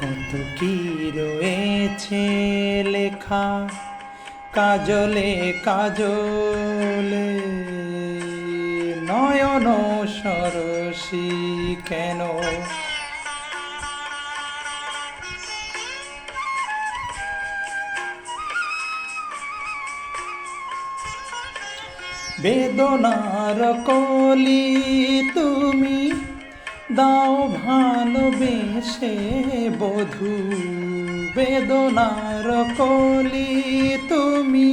কত কি রয়েছে লেখা? কাজলে কাজলে। নয়ন সরসী কেন? বেদনার কলি তুমি দাও ভালোবেসে বধু বেদনার কলি তুমি।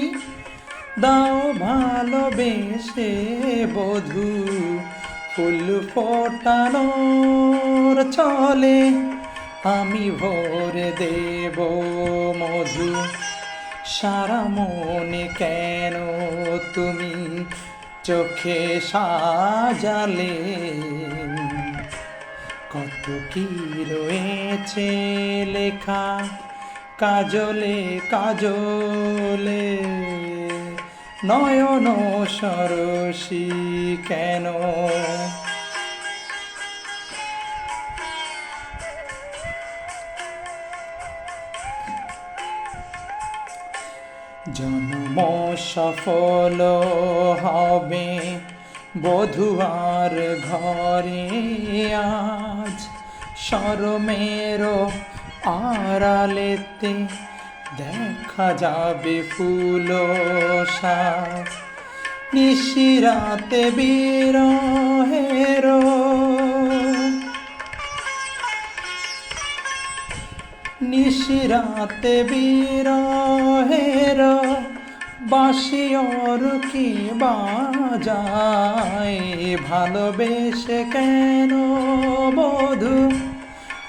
দাও ভালোবেসে বধু ফুল ফোটানোর চলে আমি ভরে দেব মধু, সারা মনে কেন তুমি চোখে সাজালে? কত কি রয়েছে লেখা? কাজলে কাজলে। নয়ন সরসী কেন? জন্ম সফল হবে বধুয়ার ঘরে সরমের আড়ালেতে দেখা যাবে ফুল নিশিরাতে বিরহেরো। নিশিরাতে বিরহের বাসিয়র কি বাজায়? ভালোবেসে কেন বধু